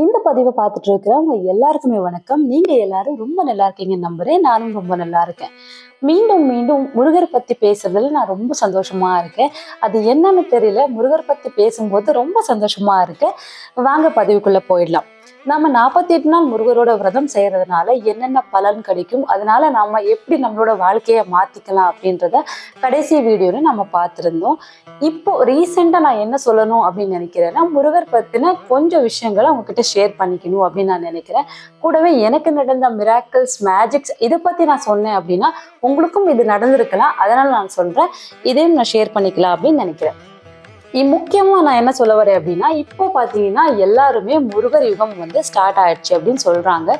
இந்த பதிவை பார்த்துட்டு இருக்கிறவங்க எல்லாருக்குமே வணக்கம். நீங்க எல்லாரும் ரொம்ப நல்லா இருக்கீங்கன்னு நம்புறேன். நானும் ரொம்ப நல்லா இருக்கேன். மீண்டும் மீண்டும் முருகர் பத்தி பேசுறதுல நான் ரொம்ப சந்தோஷமா இருக்கேன். அது என்னன்னு தெரியல. முருகர் பத்தி பேசும்போது ரொம்ப சந்தோஷமா இருக்கேன் வாங்க பதிவுக்குள்ள போயிடலாம். நம்ம நாற்பத்தி எட்டு நாள் முருகரோட விரதம் செய்யறதுனால என்னென்ன பலன் கிடைக்கும் அதனால நாம எப்படி நம்மளோட வாழ்க்கையை மாத்திக்கலாம் அப்படின்றத கடைசி வீடியோல நம்ம பார்த்துருந்தோம். இப்போ ரீசெண்டாக நான் என்ன சொல்லணும் அப்படின்னு நினைக்கிறேன்னா முருகர் பத்தின கொஞ்சம் விஷயங்களை உங்ககிட்ட ஷேர் பண்ணிக்கணும் அப்படின்னு நான் நினைக்கிறேன். கூடவே எனக்கு நடந்த மிராக்கிள்ஸ் மேஜிக்ஸ் இதை பத்தி நான் சொன்னேன் அப்படின்னா உங்களுக்கும் இது நடந்திருக்கலாம். அதனால நான் சொல்றேன் இதையும் நான் ஷேர் பண்ணிக்கலாம் அப்படின்னு நினைக்கிறேன். இ- நான் என்ன சொல்ல வரேன் அப்படின்னா இப்போ பார்த்தீங்கன்னா எல்லாருமே முருகர் யுகம் வந்து ஸ்டார்ட் ஆயிடுச்சு அப்படின்னு சொல்கிறாங்க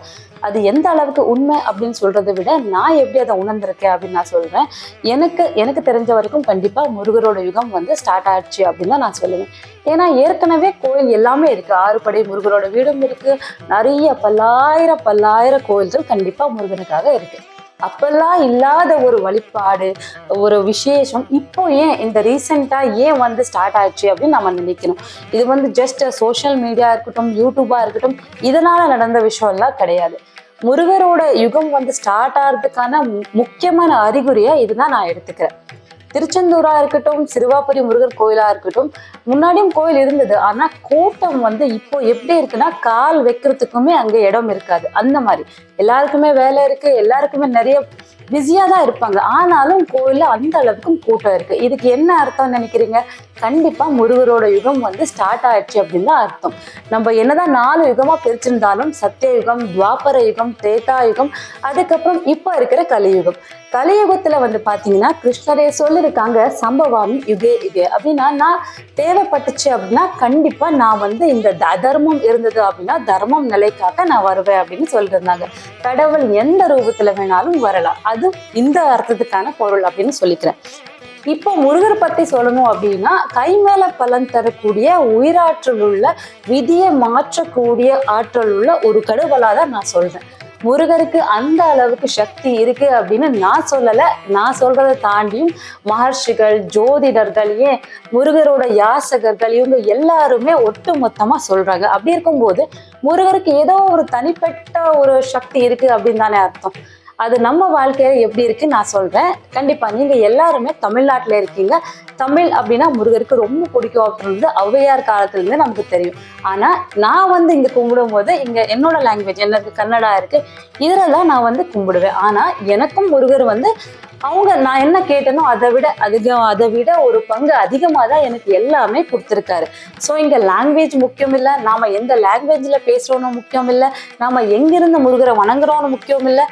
அது எந்த அளவுக்கு உண்மை அப்படின்னு சொல்கிறத விட நான் எப்படி அதை உணர்ந்திருக்கேன் அப்படின்னு நான் சொல்கிறேன் எனக்கு எனக்கு தெரிஞ்ச வரைக்கும் கண்டிப்பாக முருகரோட யுகம் வந்து ஸ்டார்ட் ஆயிடுச்சு அப்படின்னு தான் நான் சொல்லுவேன். ஏன்னா ஏற்கனவே கோயில் எல்லாமே இருக்குது ஆறுபடை முருகரோட வீடும் இருக்குது நிறைய பல்லாயிரம் பல்லாயிரம் கோயில்கள் கண்டிப்பாக முருகனுக்காக இருக்குது அப்பெல்லாம் இல்லாத ஒரு வழிபாடு ஒரு விசேஷம் இப்போ ஏன் இந்த ரீசெண்டாக ஏன் வந்து ஸ்டார்ட் ஆயிடுச்சு அப்படின்னு நம்ம நினைக்கணும். இது வந்து ஜஸ்ட் சோஷியல் மீடியா இருக்கட்டும் யூடியூபா இருக்கட்டும் இதனால நடந்த விஷயம் எல்லாம் கிடையாது. முருகரோட யுகம் வந்து ஸ்டார்ட் ஆகிறதுக்கான மு- முக்கியமான அறிகுறியாக இதுதான் நான் எடுத்துக்கிறேன். திருச்செந்தூரா இருக்கட்டும் சிறுவாபுரி முருகர் கோயிலா இருக்கட்டும் முன்னாடியும் கோயில் இருந்தது. ஆனா கூட்டம் வந்து இப்போ எப்படி இருக்குன்னா கால் வைக்கிறதுக்குமே அங்க இடம் இருக்காது. அந்த மாதிரி. எல்லாருக்குமே வேலை இருக்கு எல்லாருக்குமே நிறைய பிஸியா தான் இருப்பாங்க. ஆனாலும் கோயில்ல அந்த அளவுக்கும் கூட்டம் இருக்கு. இதுக்கு என்ன அர்த்தம் நினைக்கிறீங்க? கண்டிப்பா முருகரோட யுகம் வந்து ஸ்டார்ட் ஆயிடுச்சு அப்படின்னு தான் அர்த்தம். நம்ம என்னதான் நாலு யுகமா பிரிச்சிருந்தாலும் சத்திய யுகம் துவாபர யுகம் திரேதா யுகம் அதுக்கப்புறம் இப்போ இருக்கிற கலியுகம். கலியுகத்துல வந்து பாத்தீங்கன்னா கிருஷ்ணரே சொல்லியிருக்காங்க சம்பவம் யுகே யுகே. அப்படின்னா நான் தேவைப்பட்டுச்சு அப்படின்னா கண்டிப்பா நான் வந்து இந்த த- அதர்மம் இருந்தது அப்படின்னா தர்மம் நிலைக்காக நான் வருவேன் அப்படின்னு சொல்லியிருந்தாங்க கடவுள் எந்த ரூபத்துல வேணாலும் வரலாம். அது இந்த அர்த்தத்துக்கான பொருள் அப்படின்னு சொல்லிக்கிறேன். இப்போ முருகர் பத்தி சொல்லணும் அப்படின்னா கை மேல பலன் தரக்கூடிய உயிராற்றல் உள்ள விதியை மாற்றக்கூடிய ஆற்றல் உள்ள ஒரு கடவுளாக தான் நான் சொல்றேன். முருகருக்கு அந்த அளவுக்கு சக்தி இருக்கு அப்படின்னு நான் சொல்லல. நான் சொல்றதை தாண்டியும் மகர்ஷிகள் ஜோதிடர்கள் ஏன் முருகரோட யாசகர்கள் இவங்க எல்லாருமே ஒட்டு மொத்தமா சொல்றாங்க. அப்படி இருக்கும்போது முருகருக்கு ஏதோ ஒரு தனிப்பட்ட ஒரு சக்தி இருக்கு அப்படின்னு தானே அர்த்தம். அது நம்ம வாழ்க்கையில எப்படி இருக்கு நான் சொல்றேன். கண்டிப்பா நீங்க எல்லாருமே தமிழ்நாட்டுல இருக்கீங்க. தமிழ் அப்படின்னா முருகருக்கு ரொம்ப பிடிக்கும் அப்படின்றது ஔவையார் காலத்துலேருந்து நமக்கு தெரியும். ஆனால் நான் வந்து இங்கே கும்பிடும் போது இங்கே என்னோட லாங்குவேஜ் எனக்கு கன்னடா இருக்குது இதில் தான் நான் வந்து கும்பிடுவேன். ஆனால் எனக்கும் முருகர் வந்து அவங்க நான் என்ன கேட்டனோ அதை விட அதிகம் அதை விட ஒரு பங்கு அதிகமாக தான் எனக்கு எல்லாமே கொடுத்துருக்காரு. ஸோ இங்கே லாங்குவேஜ் முக்கியம் இல்லை நாம எந்த லாங்குவேஜில் பேசுகிறோன்னு முக்கியம் இல்லை நாம எங்கிருந்து முருகரை வணங்குறோன்னு முக்கியம் இல்லை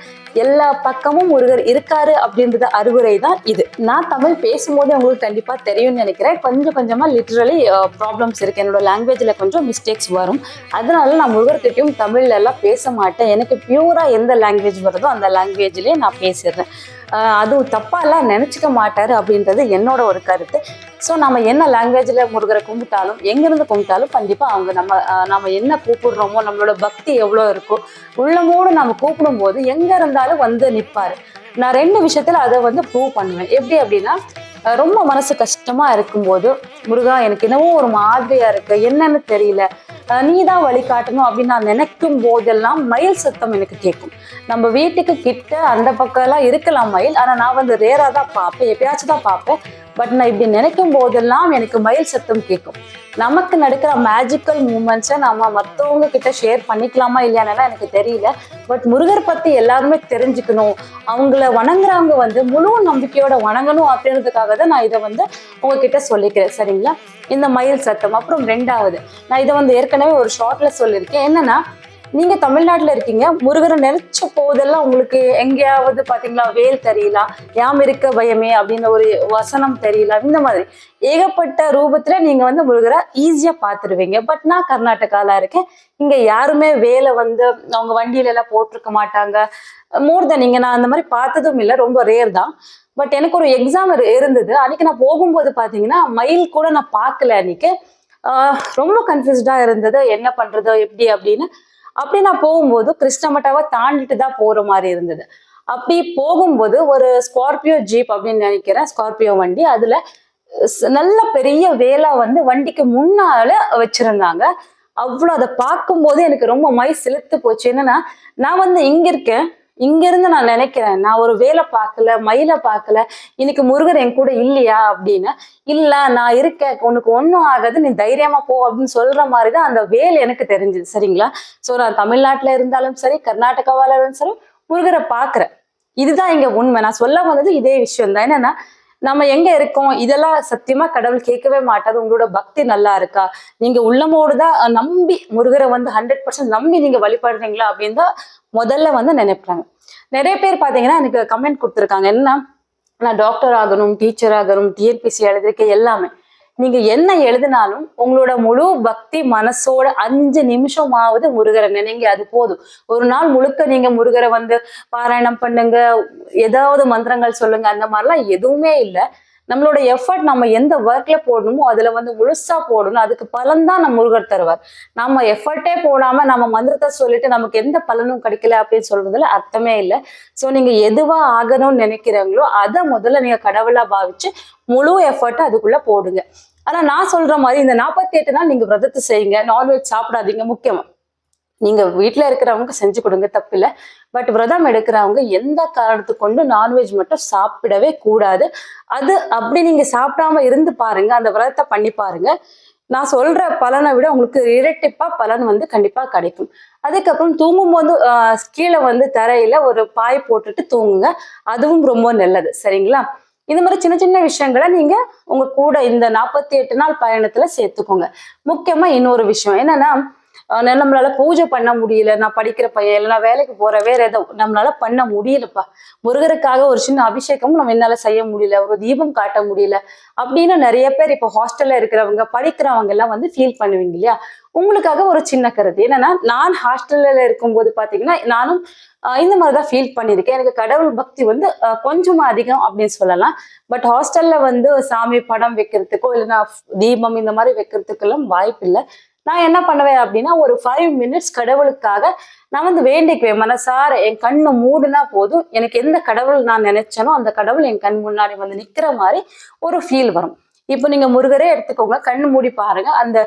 எல்லா பக்கமும் முருகர் இருக்காரு அப்படின்றது அறிவுரை தான் இது. நான் தமிழ் பேசும்போது உங்களுக்கு கண்டிப்பா தெரியும்னு நினைக்கிறேன். கொஞ்சம் கொஞ்சமா லிட்ரலி ப்ராப்ளம்ஸ் இருக்கு. என்னோட லாங்குவேஜ்ல கொஞ்சம் மிஸ்டேக்ஸ் வரும். அதனால நான் முருகர்கிட்டயும் தமிழ்ல எல்லாம் பேச மாட்டேன். எனக்கு பியூரா எந்த லாங்குவேஜ் வருதோ அந்த லாங்குவேஜ்லயே நான் பேசிடுறேன். அதுவும் தப்பாலாம் நினச்சிக்க மாட்டார் அப்படின்றது என்னோட ஒரு கருத்து. ஸோ நம்ம என்ன லாங்குவேஜில் முருகரை கும்பிட்டாலும் எங்கிருந்து கும்பிட்டாலும் கண்டிப்பாக அவங்க நம்ம நம்ம என்ன கூப்பிடுறோமோ நம்மளோட பக்தி எவ்வளோ இருக்கோ உள்ளமோடு நம்ம கூப்பிடும்போது எங்கே இருந்தாலும் வந்து நிற்பார் நான் ரெண்டு விஷயத்தில் அதை வந்து ப்ரூவ் பண்ணுவேன். எப்படி அப்படின்னா ரொம்ப மனசு கஷ்டமா இருக்கும்போது முருகா எனக்கு என்னவோ ஒரு மாதிரியாக இருக்கு என்னன்னு தெரியல நீ தான் வழிகாட்டணும் அப்படின்னு நான் நினைக்கும் போதெல்லாம் மயில் சத்தம் எனக்கு கேட்கும். நம்ம வீட்டுக்கு கிட்ட அந்த பக்கம்லாம் இருக்கலாம் மயில் ஆனால் நான் வந்து ரேராக தான் பார்ப்பேன். எப்பயாச்சும் தான் பார்ப்பேன் பட் நான் இப்படி நினைக்கும் போதெல்லாம் எனக்கு மயில் சத்தம் கேட்கும். நமக்கு நடக்கிற மேஜிக்கல் மூமெண்ட்ஸை நம்ம மற்றவங்க கிட்ட ஷேர் பண்ணிக்கலாமா இல்லையானலாம் எனக்கு தெரியல. பட் முருகர் பத்தி எல்லாருமே தெரிஞ்சுக்கணும். அவங்கள வணங்குறவங்க வந்து முழு நம்பிக்கையோட வணங்கணும் அப்படின்றதுக்காக தான் நான் இதை வந்து உங்ககிட்ட சொல்லிக்கிறேன். சரிங்களா? இந்த மயில் சத்தம். அப்புறம் ரெண்டாவது நான் இதை வந்து ஏற்கனவே ஒரு ஷார்ட்ல சொல்லியிருக்கேன். என்னன்னா நீங்க தமிழ்நாட்டுல இருக்கீங்க முருகரை நினைச்ச போதெல்லாம் உங்களுக்கு எங்கேயாவது பாத்தீங்களா? வேல் தெரியல? யாம் இருக்க பயமே அப்படின்ற ஒரு வசனம் தெரியல? இந்த மாதிரி. ஏகப்பட்ட ரூபத்துல நீங்க வந்து முருகரை ஈஸியா பார்த்துருவீங்க பட் நான் கர்நாடகால இருக்கேன். இங்க யாருமே வேலை வந்து அவங்க வண்டியில எல்லாம் போட்டிருக்க மாட்டாங்க. மோர் தென் நீங்க நான் அந்த மாதிரி பார்த்ததும் இல்லை. ரொம்ப ரேர் தான். பட் எனக்கு ஒரு எக்ஸாம் இருந்தது. அன்னைக்கு நான் போகும்போது பாத்தீங்கன்னா மயில் கூட நான் பார்க்கல அன்னைக்கு. ஆஹ் ரொம்ப கன்ஃபியூஸ்டா இருந்தது. என்ன பண்றது? எப்படி அப்படின்னு. அப்படி நான் போகும்போது கிருஷ்ணமட்டாவை தாண்டிட்டு தான் போற மாதிரி இருந்தது. அப்படி போகும்போது ஒரு ஸ்கார்பியோ ஜீப் அப்படின்னு நினைக்கிறேன் ஸ்கார்பியோ வண்டி. அதுல நல்ல பெரிய வேலா வந்து வண்டிக்கு முன்னால வச்சிருந்தாங்க. அவ்வளோ அதை பார்க்கும்போது எனக்கு ரொம்ப மை செலுத்து போச்சு. என்னன்னா நான் வந்து இங்க இருக்கேன். இங்க இருந்து நான் நினைக்கிறேன் நான் ஒரு வேலை பார்க்கல மயில பார்க்கல இன்னைக்கு முருகர் என் கூட இல்லையா அப்படின்னு. இல்ல நான் இருக்கேன் உனக்கு ஒன்றும் ஆகாது நீ தைரியமா போ அப்படின்னு சொல்ற மாதிரி தான் அந்த வேலை எனக்கு தெரிஞ்சுது சரிங்களா? ஸோ நான் தமிழ்நாட்டுல இருந்தாலும் சரி கர்நாடகாவால இருந்தாலும் சரி முருகரை பார்க்கறேன். இதுதான் இங்க உண்மை. நான் சொல்ல வந்தது இதே விஷயம் தான் என்னன்னா நம்ம எங்க இருக்கோம்? இதெல்லாம் சத்தியமா கடவுள் கேட்கவே மாட்டாது உங்களோட பக்தி நல்லா இருக்கா? நீங்க உள்ளமோடு தான் நம்பி முருகரை வந்து ஹண்ட்ரட் பர்சன்ட் நம்பி நீங்க வழிபடுறீங்களா அப்படின்னு தான் முதல்ல வந்து நினைப்பாங்க நிறைய பேர் பாத்தீங்கன்னா எனக்கு கமெண்ட் கொடுத்துருக்காங்க. என்ன? நான் டாக்டர் ஆகணும் டீச்சர் ஆகணும் டிஎன்பிசி எழுதியிருக்கேன் எல்லாமே. நீங்க என்ன எழுதினாலும் உங்களோட முழு பக்தி மனசோட அஞ்சு நிமிஷமாவது முருகரை நினைங்க அது போதும். ஒரு நாள் முழுக்க நீங்க முருகரை வந்து பாராயணம் பண்ணுங்க ஏதாவது மந்திரங்கள் சொல்லுங்க அந்த மாதிரிலாம் எதுவுமே இல்லை. நம்மளோட எஃபர்ட் நம்ம எந்த ஒர்க்ல போடணுமோ அதுல வந்து முழுசா போடணும். அதுக்கு பலன் தான் நம்ம முருகர் தருவார். நம்ம எஃபர்ட்டே போடாம நம்ம மந்திரத்தை சொல்லிட்டு நமக்கு எந்த பலனும் கிடைக்கல அப்படின்னு சொல்றதுல அர்த்தமே இல்லை. ஸோ நீங்க எதுவா ஆகணும்னு நினைக்கிறீங்களோ அதை முதல்ல நீங்க கடவுளா பாவிச்சு முழு எஃபர்ட்டை அதுக்குள்ள போடுங்க. ஆனா நான் சொல்ற மாதிரி இந்த நாற்பத்தி எட்டு நாள் நீங்க விரதத்தை செய்யுங்க. நான்வெஜ் சாப்பிடாதீங்க முக்கியமா. நீங்க வீட்டில் இருக்கிறவங்க செஞ்சு கொடுங்க தப்பில்லை. பட் விரதம் எடுக்கிறவங்க எந்த காரணத்து கொண்டு நான்வெஜ் மட்டும் சாப்பிடவே கூடாது. அது அப்படி நீங்க சாப்பிடாம இருந்து பாருங்க அந்த விரதத்தை பண்ணி பாருங்க. நான் சொல்ற பலனை விட உங்களுக்கு இரட்டிப்பா பலன் வந்து கண்டிப்பா கிடைக்கும். அதுக்கப்புறம் தூங்கும்போது போது கீழே வந்து தரையில ஒரு பாய் போட்டுட்டு தூங்குங்க. அதுவும் ரொம்ப நல்லது. சரிங்களா? இந்த மாதிரி சின்ன சின்ன விஷயங்களை நீங்க உங்க கூட இந்த நாற்பத்தி எட்டு நாள் பயணத்துல சேர்த்துக்கோங்க. முக்கியமா இன்னொரு விஷயம் என்னன்னா நம்மளால பூஜை பண்ண முடியல. நான் படிக்கிற பையன் இல்லை நான் வேலைக்கு போற வேற ஏதோ நம்மளால பண்ண முடியலப்பா. முருகருக்காக ஒரு சின்ன அபிஷேகமும் நம்ம என்னால செய்ய முடியல. ஒரு தீபம் காட்ட முடியல. அப்படின்னு நிறைய பேர் இப்போ ஹாஸ்டல்ல இருக்கிறவங்க படிக்கிறவங்க எல்லாம் வந்து ஃபீல் பண்ணுவீங்க இல்லையா? உங்களுக்காக ஒரு சின்ன கருத்து. என்னன்னா நான் ஹாஸ்டல்ல இருக்கும்போது பாத்தீங்கன்னா நானும் இந்த மாதிரி தான் ஃபீல் பண்ணியிருக்கேன். எனக்கு கடவுள் பக்தி வந்து கொஞ்சமா அதிகம் அப்படின்னு சொல்லலாம். பட் ஹாஸ்டல்ல வந்து சாமி படம் வைக்கிறதுக்கோ இல்லைன்னா தீபம் இந்த மாதிரி வைக்கிறதுக்கெல்லாம் வாய்ப்பு இல்லை நான் என்ன பண்ணுவேன் அப்படின்னா ஒரு ஃபைவ் மினிட்ஸ் கடவுளுக்காக நான் வந்து வேண்டிக்குவேன். மனசார என் கண்ணு மூடுனா போதும். எனக்கு எந்த கடவுள் நான் நினைச்சேனோ அந்த கடவுள் என் கண் முன்னாடி வந்து நிக்கிற மாதிரி ஒரு ஃபீல் வரும். இப்போ நீங்க முருகரே எடுத்துக்கோங்க கண்ணு மூடி பாருங்க. அந்த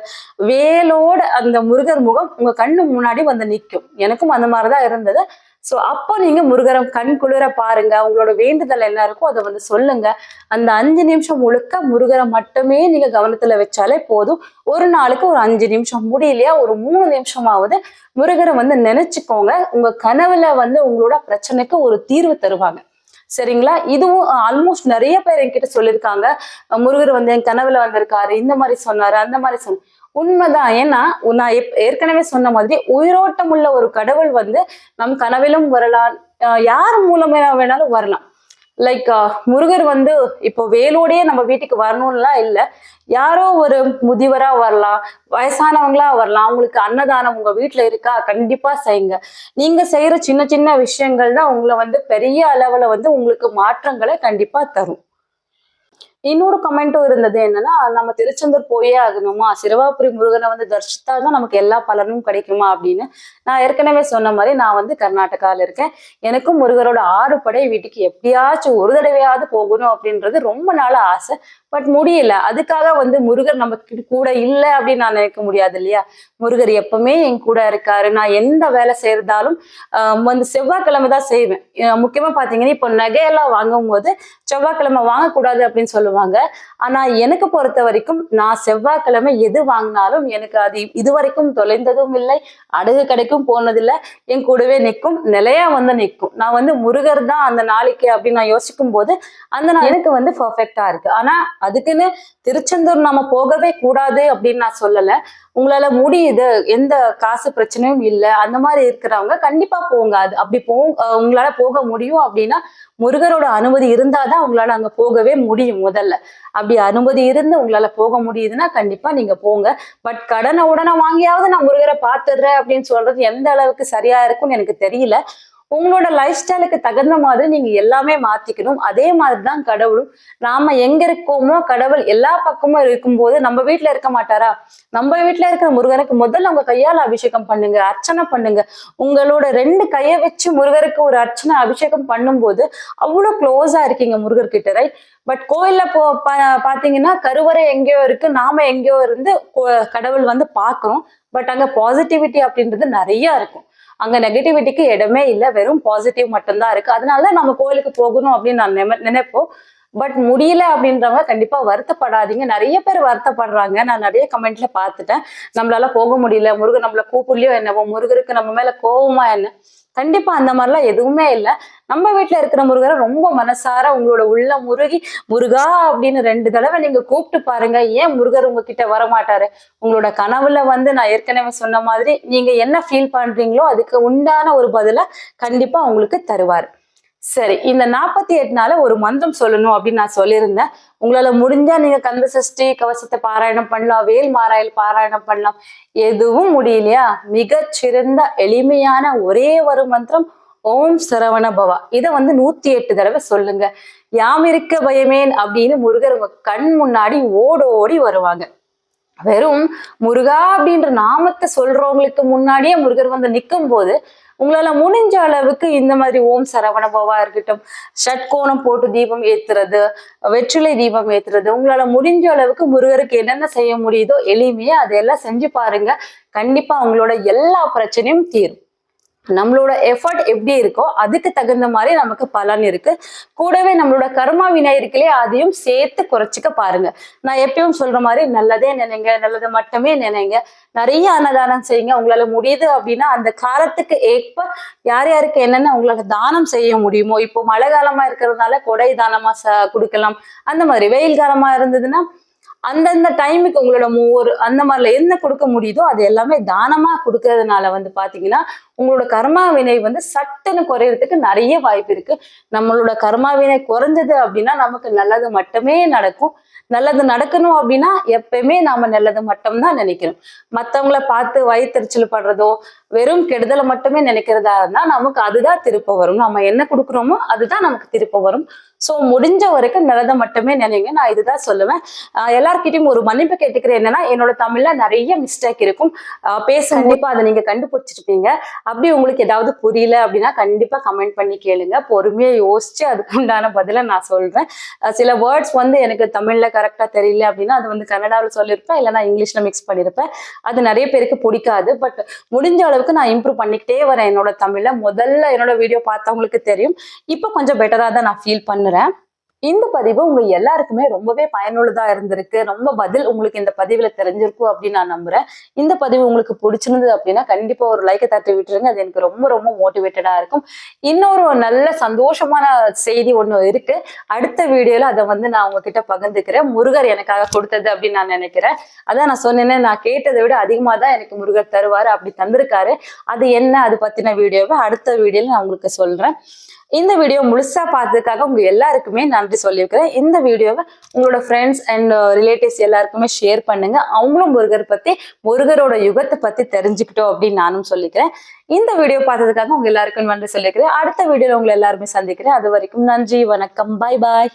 வேலோட அந்த முருகர் முகம் உங்க கண்ணு முன்னாடி வந்து நிற்கும் எனக்கும் அந்த மாதிரிதான் இருந்தது. ஸோ அப்போ நீங்க முருகரை கண் குளிர பாருங்க. உங்களோட வேண்டுதல் என்ன இருக்கோ அதை வந்து சொல்லுங்க. அந்த அஞ்சு நிமிஷம் முழுக்க முருகரை மட்டுமே நீங்க கவனத்துல வச்சாலே போதும். ஒரு நாளுக்கு ஒரு அஞ்சு நிமிஷம் முடியலையா ஒரு மூணு நிமிஷமாவது முருகரை வந்து நினைச்சுக்கோங்க. உங்க கனவுல வந்து உங்களோட பிரச்சனைக்கு ஒரு தீர்வு தருவாங்க. சரிங்களா? இதுவும் ஆல்மோஸ்ட் நிறைய பேர் என்கிட்ட சொல்லியிருக்காங்க. முருகர் வந்து என் கனவுல வந்திருக்காரு இந்த மாதிரி சொன்னாரு அந்த மாதிரி சொன்ன உண்மைதான். ஏன்னா நான் எப்- ஏற்கனவே சொன்ன மாதிரி உயிரோட்டம் உள்ள ஒரு கடவுள் வந்து நம் கனவிலும் வரலாம். யார் மூலமா வேணாலும் வரலாம். லைக் uh, முருகர் வந்து இப்போ வேலோடையே நம்ம வீட்டுக்கு வரணும்லாம் இல்லை. யாரோ ஒரு முதியவரா வரலாம் வயசானவங்களா வரலாம். அவங்களுக்கு அன்னதானம் உங்க வீட்டுல இருக்கா? கண்டிப்பா செய்யுங்க. நீங்க செய்யற சின்ன சின்ன விஷயங்கள் தான் உங்களை வந்து பெரிய அளவுல வந்து உங்களுக்கு மாற்றங்களை கண்டிப்பா தரும். இன்னொரு கமெண்ட்டும் இருந்தது என்னன்னா நம்ம திருச்செந்தூர் போயே ஆகணுமா? சிறுவாபுரி முருகனை வந்து தரிசித்தா தான் நமக்கு எல்லா பலனும் கிடைக்குமா அப்படின்னு நான் ஏற்கனவே சொன்ன மாதிரி நான் வந்து கர்நாடகாவில் இருக்கேன். எனக்கும் முருகரோட ஆறு படை வீட்டுக்கு எப்படியாச்சும் ஒரு தடவையாவது போகணும் அப்படின்றது ரொம்ப நாள் ஆசை. பட் முடியல. அதுக்காக வந்து முருகர் நம்ம கிட்ட கூட இல்லை அப்படின்னு நான் நினைக்க முடியாது இல்லையா? முருகர் எப்பவுமே என் கூட இருக்காரு. நான் எந்த வேலை செய்யறதாலும் வந்து செவ்வாய்க்கிழமை தான் செய்வேன். முக்கியமா பாத்தீங்கன்னா இப்போ நகையெல்லாம் வாங்கும் போது செவ்வாய்க்கிழமை வாங்கக்கூடாது அப்படின்னு சொல்லுவாங்க. ஆனா எனக்கு பொறுத்த வரைக்கும் நான் செவ்வாய்க்கிழமை எது வாங்கினாலும் எனக்கு அது இது வரைக்கும் தொலைந்ததும் இல்லை. அடகு கடைக்கும் போனதில்லை. என் கூடவே நிற்கும். நிலையா வந்து நிற்கும். நான் வந்து முருகர் தான் அந்த நாளைக்கு அப்படின்னு நான் யோசிக்கும் போது அந்த நாள் எனக்கு வந்து பர்ஃபெக்டா இருக்கு. ஆனா அதுக்குன்னு திருச்செந்தூர் நம்ம போகவே கூடாது அப்படின்னு நான் சொல்லல. உங்களால முடியுது எந்த காசு பிரச்சனையும் இல்லை அந்த மாதிரி இருக்கிறவங்க கண்டிப்பா போங்க. அது அப்படி போ உங்களால போக முடியும் அப்படின்னா முருகரோட அனுமதி இருந்தாதான் உங்களால அங்க போகவே முடியும் முதல்ல. அப்படி அனுமதி இருந்து உங்களால போக முடியுதுன்னா கண்டிப்பா நீங்க போங்க. பட் கடனை உடனே வாங்கியாவது நான் முருகரை பார்த்துடுறேன் அப்படின்னு சொல்றது எந்த அளவுக்கு சரியா இருக்கும்னு எனக்கு தெரியல. உங்களோட லைஃப் ஸ்டைலுக்கு தகுந்த மாதிரி நீங்க எல்லாமே மாத்திக்கணும். அதே மாதிரி தான் கடவுளும். நாம எங்க இருக்கோமோ கடவுள் எல்லா பக்கமும் இருக்கும்போது நம்ம வீட்டுல இருக்க மாட்டாரா? நம்ம வீட்டுல இருக்கிற முருகனுக்கு முதல்ல உங்க கையால அபிஷேகம் பண்ணுங்க அர்ச்சனை பண்ணுங்க. உங்களோட ரெண்டு கையை வச்சு முருகருக்கு ஒரு அர்ச்சனை அபிஷேகம் பண்ணும்போது அவ்வளவு க்ளோஸா இருக்கீங்க முருகர்கிட்ட ரைட் பட் கோயில்ல போ பா- பாத்தீங்கன்னா கருவறை எங்கேயோ இருக்கு. நாம எங்கேயோ இருந்து கோ- கடவுள் வந்து பாக்குறோம். பட் அங்க பாசிட்டிவிட்டி அப்படின்றது நிறைய இருக்கும். அங்க நெகட்டிவிட்டிக்கு இடமே இல்லை. வெறும் பாசிட்டிவ் மட்டும்தான் இருக்கு. அதனால நம்ம கோயிலுக்கு போகணும் அப்படின்னு நான் நினைப்போம். பட் முடியல அப்படின்றவங்க கண்டிப்பா வருத்தப்படாதீங்க. நிறைய பேர் வருத்தப்படுறாங்க. நான் நிறைய கமெண்ட்ல பார்த்துட்டேன். நம்மளால போக முடியல. முருகன் நம்மள கூப்பிடலையோ என்னவோ முருகருக்கு நம்ம மேல கோவமா என்ன? கண்டிப்பா அந்த மாதிரிலாம் எதுவுமே இல்லை. நம்ம வீட்டுல இருக்கிற முருகரை ரொம்ப மனசார உங்களோட உள்ள முருகி முருகா அப்படின்னு ரெண்டு தடவை நீங்க கூப்பிட்டு பாருங்க ஏன் முருகர் உங்ககிட்ட வரமாட்டாரு? உங்களோட கனவுல வந்து நான் ஏற்கனவே சொன்ன மாதிரி நீங்க என்ன ஃபீல் பண்றீங்களோ அதுக்கு உண்டான ஒரு பதில கண்டிப்பா உங்களுக்கு தருவார். சரி இந்த நாற்பத்தி எட்டு நாள ஒரு மந்திரம் சொல்லணும் அப்படின்னு நான் சொல்லியிருந்தேன். உங்களால முடிஞ்சா நீங்க கந்த சஷ்டி கவசத்தை பாராயணம் பண்ணலாம் வேல் மாராயல் பாராயணம் பண்ணலாம். எதுவும் முடியலையா? மிக சிறந்த எளிமையான ஒரே ஒரு மந்திரம் ஓம் சரவண பவா. இதை வந்து நூத்தி எட்டு தடவை சொல்லுங்க. யாம் இருக்க பயமேன் அப்படின்னு முருகர் உங்க கண் முன்னாடி ஓடோடி வருவாங்க. வெறும் முருகா அப்படின்ற நாமத்தை சொல்றவங்களுக்கு முன்னாடியே முருகர் வந்து நிற்கும் போது உங்களால முடிஞ்ச அளவுக்கு இந்த மாதிரி ஓம் சரவண பவா இருக்கட்டும் ஷட்கோணம் போட்டு தீபம் ஏத்துறது வெற்றிலை தீபம் ஏத்துறது உங்களால முடிஞ்ச அளவுக்கு முருகருக்கு என்னென்ன செய்ய முடியுதோ எளிமையா அதையெல்லாம் செஞ்சு பாருங்க. கண்டிப்பா உங்களோட எல்லா பிரச்சனையும் தீரும். நம்மளோட எஃபர்ட் எப்படி இருக்கோ அதுக்கு தகுந்த மாதிரி நமக்கு பலன் இருக்கு. கூடவே நம்மளோட கர்மா வினை இருக்குல்லையே அதையும் சேர்த்து குறைச்சிக்க பாருங்க. நான் எப்பயும் சொல்ற மாதிரி நல்லதே நினைங்க நல்லது மட்டுமே நினைங்க. நிறைய அன்னதானம் செய்யுங்க. உங்களால முடியுது அப்படின்னா அந்த காலத்துக்கு ஏற்ப யார் யாருக்கு என்னென்ன உங்களால தானம் செய்ய முடியுமோ இப்போ மழை காலமா இருக்கிறதுனால கொடை தானமா ச கொடுக்கலாம். அந்த மாதிரி வெயில் காலமா இருந்ததுன்னா அந்தந்த டைமுக்கு உங்களோட ஒவ்வொரு அந்த மாதிரில என்ன கொடுக்க முடியுதோ அது எல்லாமே தானமா கொடுக்கறதுனால வந்து பாத்தீங்கன்னா உங்களோட கர்மா வினை வந்து சட்டுன்னு குறையறதுக்கு நிறைய வாய்ப்பு இருக்கு. நம்மளோட கர்மா வினை குறைஞ்சது அப்படின்னா நமக்கு நல்லது மட்டுமே நடக்கும். நல்லது நடக்கணும் அப்படின்னா எப்பயுமே நாம நல்லது மட்டும்தான் நினைக்கணும் மற்றவங்கள பார்த்து வயிற்றுச்சல் படுறதோ வெறும் கெடுதலை மட்டுமே நினைக்கிறதா இருந்தா நமக்கு அதுதான் திருப்ப வரும். நம்ம என்ன கொடுக்குறோமோ அதுதான் நமக்கு திருப்ப வரும். ஸோ முடிஞ்ச வரைக்கும் நல்லதை மட்டுமே நினைங்க. நான் இதுதான் சொல்லுவேன். எல்லார்கிட்டயும் ஒரு மன்னிப்பு கேட்டுக்கிறேன் என்னன்னா என்னோட தமிழ்ல நிறைய மிஸ்டேக் இருக்கும். பேச கண்டிப்பா. அதை நீங்க கண்டுபிடிச்சிருப்பீங்க. அப்படி உங்களுக்கு ஏதாவது புரியல அப்படின்னா கண்டிப்பா கமெண்ட் பண்ணி கேளுங்க. பொறுமையா யோசிச்சு அதுக்கு உண்டான பதில நான் சொல்றேன். சில வேர்ட்ஸ் வந்து எனக்கு தமிழ்ல கரெக்டா தெரியல அப்படின்னா அது வந்து கன்னடாவில் சொல்லியிருப்பேன். இல்லைன்னா இங்கிலீஷ்ல மிக்ஸ் பண்ணியிருப்பேன். அது நிறைய பேருக்கு பிடிக்காது. பட் முடிஞ்ச அளவுக்கு நான் இம்ப்ரூவ் பண்ணிக்கிட்டே வரேன். என்னோட தமிழ்ல முதல்ல என்னோட வீடியோ பார்த்தவங்களுக்கு தெரியும். இப்போ கொஞ்சம் பெட்டரா தான் நான் ஃபீல் பண்ணுறேன். இந்த பதிவு உங்க எல்லாருக்குமே ரொம்பவே பயனுள்ளதா இருந்திருக்கு. ரொம்ப பதில் உங்களுக்கு இந்த பதிவுல தெரிஞ்சிருக்கும் அப்படின்னு நான் நம்புறேன். இந்த பதிவு உங்களுக்கு பிடிச்சிருந்தது அப்படின்னா கண்டிப்பா ஒரு லைக்கை தட்டி விட்டுருங்க. அது எனக்கு ரொம்ப ரொம்ப மோட்டிவேட்டடா இருக்கும். இன்னொரு நல்ல சந்தோஷமான செய்தி ஒன்று இருக்கு. அடுத்த வீடியோல அதை வந்து நான் உங்ககிட்ட பகிர்ந்துக்கிறேன். முருகர் எனக்காக கொடுத்தது அப்படின்னு நான் நினைக்கிறேன். அதான் நான் சொன்னேனே நான் கேட்டதை விட அதிகமா தான் எனக்கு முருகர் தருவாரு அப்படி தந்திருக்காரு. அது என்ன அது பத்தின வீடியோவை அடுத்த வீடியோல நான் உங்களுக்கு சொல்றேன். இந்த வீடியோ முழுசா பார்த்ததுக்காக உங்க எல்லாருக்குமே நன்றி சொல்லியிருக்கிறேன். இந்த வீடியோவை உங்களோட ஃப்ரெண்ட்ஸ் அண்ட் ரிலேட்டிவ்ஸ் எல்லாருக்குமே ஷேர் பண்ணுங்க. அவங்களும் முருகர் பத்தி முருகரோட யுகத்தை பத்தி தெரிஞ்சுக்கிட்டோம் அப்படின்னு நானும் சொல்லிக்கிறேன். இந்த வீடியோ பார்த்ததுக்காக உங்க எல்லாருக்கும் நன்றி சொல்லிக்கிறேன். அடுத்த வீடியோல உங்களை எல்லாருமே சந்திக்கிறேன். அது வரைக்கும் நன்றி வணக்கம். பாய் பாய்